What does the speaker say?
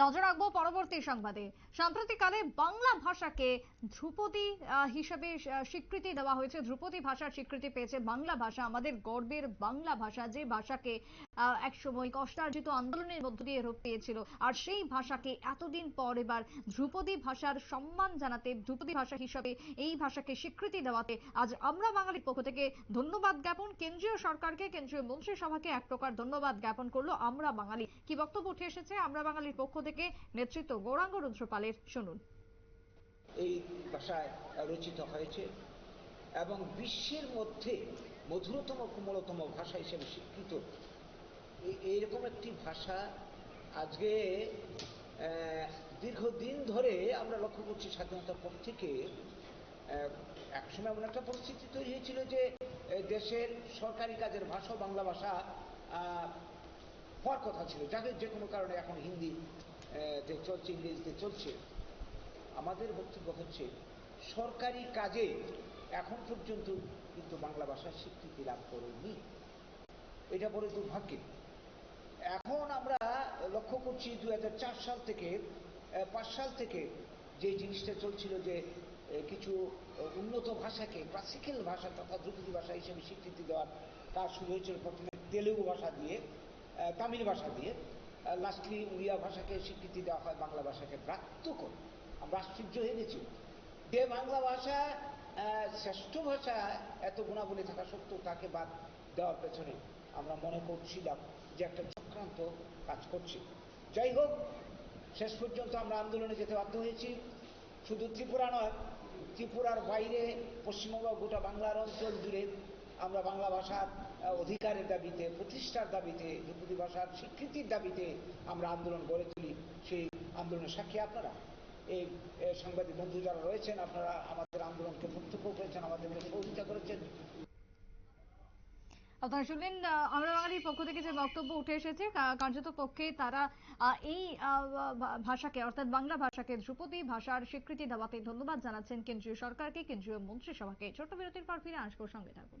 নজর রাখব পরবর্তী সংবাদে। সাম্প্রতিককালে বাংলা ভাষাকে ধ্রুপদী হিসেবে স্বীকৃতি দেওয়া হয়েছে। ধ্রুপদী ভাষার স্বীকৃতি পেয়েছে বাংলা ভাষা। আমাদের গর্বের বাংলা ভাষা যে ভাষাকে একসময় কষ্টার্জিত আন্দোলনের মধ্য দিয়ে রূপ পেয়েছিল, আর সেই ভাষাকে এতদিন পর এবার ধ্রুপদী ভাষার সম্মান জানাতে, ধ্রুপদী ভাষা হিসাবে এই ভাষাকে স্বীকৃতি দেওয়াতে আজ আমরা বাঙালির পক্ষ থেকে ধন্যবাদ জ্ঞাপন। কেন্দ্রীয় সরকারকে, কেন্দ্রীয় মন্ত্রিসভাকে এক প্রকার ধন্যবাদ জ্ঞাপন করল আমরা বাঙালি। কি বক্তব্য উঠে এসেছে? আমরা বাঙালির পক্ষ থেকে নেতৃত্ব গৌরাঙ্গ রুদ্রপালের, শুনুন। এই ভাষায় রচিত হয়েছে এবং বিশ্বের মধ্যে মধুরতম, কোমলতম ভাষা হিসেবে স্বীকৃত। এইরকম একটি ভাষা আজকে দীর্ঘদিন ধরে আমরা লক্ষ্য করছি স্বাধীনতার পর থেকে। একসময় এমন একটা পরিস্থিতি তৈরি হয়েছিল যে দেশের সরকারি কাজের ভাষা, বাংলা ভাষা হওয়ার কথা ছিল। যাকে যে কোনো কারণে এখন হিন্দি তে চলছে ইংরেজিতে চলছে, আমাদের বক্তব্য হচ্ছে, সরকারি কাজে এখন পর্যন্ত কিন্তু বাংলা ভাষা স্বীকৃতি লাভ করেনি। এটা বড় দুর্ভাগ্যের এখন আমরা লক্ষ্য করছি দু হাজার চার সাল থেকে পাঁচ সাল থেকে যে জিনিসটা চলছিল যে কিছু উন্নত ভাষাকে ক্লাসিক্যাল ভাষা তথা ধ্রুপদী ভাষা হিসেবে স্বীকৃতি দেওয়ার কাজ শুরু হয়েছিল প্রথমে তেলেগু ভাষা দিয়ে তামিল ভাষা দিয়ে। লাস্টলি উড়িয়া ভাষাকে স্বীকৃতি দেওয়া হয়, বাংলা ভাষাকে ব্রাত্য করে। আমরা আশ্চর্য হয়ে গেছি। যে বাংলা ভাষা শ্রেষ্ঠ ভাষা, এত গুণাবলী থাকা সত্ত্বেও তাকে বাদ দেওয়ার পেছনে আমরা মনে করছিলাম যে একটা চক্রান্ত কাজ করছি। যাই হোক, শেষ পর্যন্ত আমরা আন্দোলনে যেতে বাধ্য হয়েছি। শুধু ত্রিপুরা নয়, ত্রিপুরার বাইরে, পশ্চিমবঙ্গ, গোটা বাংলার অঞ্চল জুড়ে আমরা বাংলা ভাষার অধিকারের দাবিতে, প্রতিষ্ঠার দাবিতে ধ্রুপদী ভাষার স্বীকৃতির দাবিতে আমরা আন্দোলন গড়ে তুলি। সেই আন্দোলনের সাক্ষী আপনারা। এই সাংবাদিক বন্ধু যারা রয়েছেন, আপনারা আমাদের আন্দোলনকে প্রত্যক্ষ করেছেন, আমাদেরকে সহযোগিতা করেছেন। আপনারা শুনলেন আমরা বাঙালির পক্ষ থেকে যে বক্তব্য উঠে এসেছে কার্যত পক্ষে তারা এই ভাষাকে, অর্থাৎ বাংলা ভাষাকে ধ্রুপদী ভাষার স্বীকৃতি দেওয়াতে ধন্যবাদ জানাচ্ছেন কেন্দ্রীয় সরকারকে, কেন্দ্রীয় মন্ত্রিসভাকে। ছোট্ট বিরতির পর ফিরে আসব সঙ্গে থাকুন।